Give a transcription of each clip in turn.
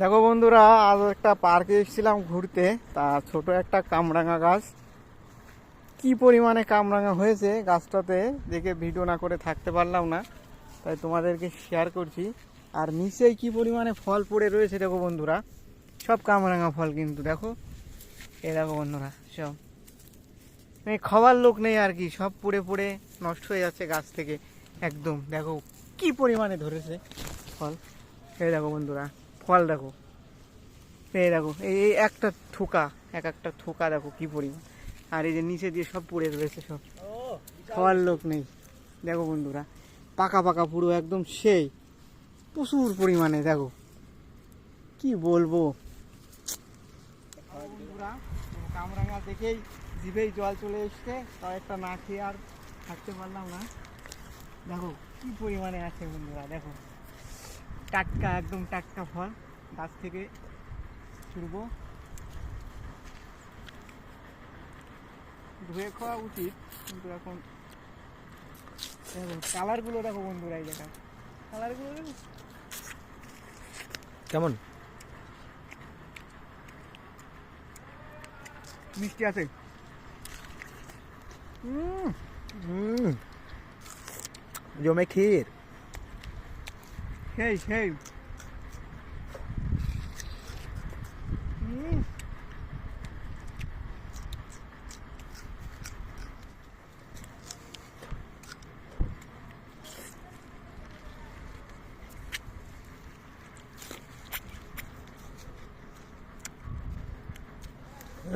দেখো বন্ধুরা, আজ একটা পার্কে এসেছিলাম ঘুরতে। তা ছোট একটা কামরাঙা গাছ। কি পরিমাণে কামরাঙা হয়েছে গাছটাতে দেখে ভিডিও না করে থাকতে পারলাম না। তাই তোমাদেরকে শেয়ার করছি। আর নিচেই কি পরিমাণে ফল পড়ে রয়েছে দেখো বন্ধুরা, সব কামরাঙা ফল কিন্তু দেখো। এ দেখো বন্ধুরা, সব। এই খাওয়ার লোক নেই আর কি, সব পড়ে পড়ে নষ্ট হয়ে যাচ্ছে গাছ থেকে। একদম, দেখো কি পরিমাণে ধরেছে ফল। এই দেখো বন্ধুরা। ফল দেখো। এই দেখো, এই একটা থোকা, এক একটা থোকা দেখো কি পরিমাণ। আর এই যে নিচে দিয়ে সব পড়ে রয়েছে সব। খাওয়ার লোক নেই। দেখো বন্ধুরা, পাকা পাকা পুরো একদম সেই, প্রচুর পরিমাণে দেখো। কি বলব? বন্ধুরা কামরাঙা দেখেই জিভেই জল চলে এসছে, তাও একটা না খেয়ে আর থাকতে পারলাম না। দেখো, কি পরিমাণে আছে বন্ধুরা, দেখো। টাটকা একদম টাটকা ফল। গাছ থেকে ছুড়বো। ধুয়ে খাওয়া উচিত কিন্তু এখন দেখো কালারগুলো দেখো বন্ধুরা এই জায়গায়। কালারগুলো কেমন? মিষ্টি আছে। হুম হুম জমে ক্ষীর। সেই সেই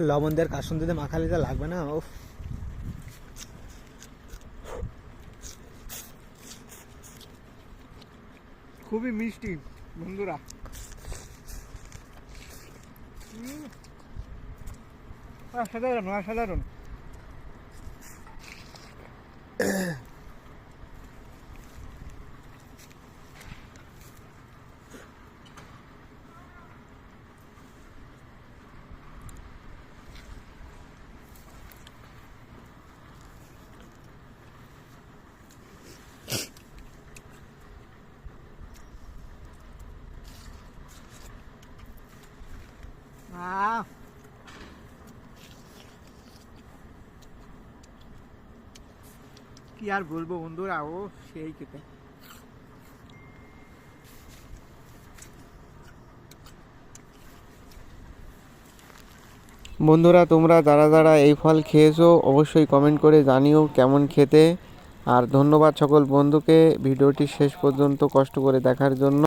লবণ দেওয়ার কাসন দিতে মাখালে যা লাগবে না ও খুবই মিষ্টি বন্ধুরা। সাধারণ অসাধারণ অসাধারণ আহ কি আর বলব বন্ধুরা, ও সেই খেতে। বন্ধুরা, তোমরা যারা যারা এই ফল খেয়েছো, অবশ্যই কমেন্ট করে জানিও কেমন খেতে। আর ধন্যবাদ সকল বন্ধুকে ভিডিওটি শেষ পর্যন্ত কষ্ট করে দেখার জন্য।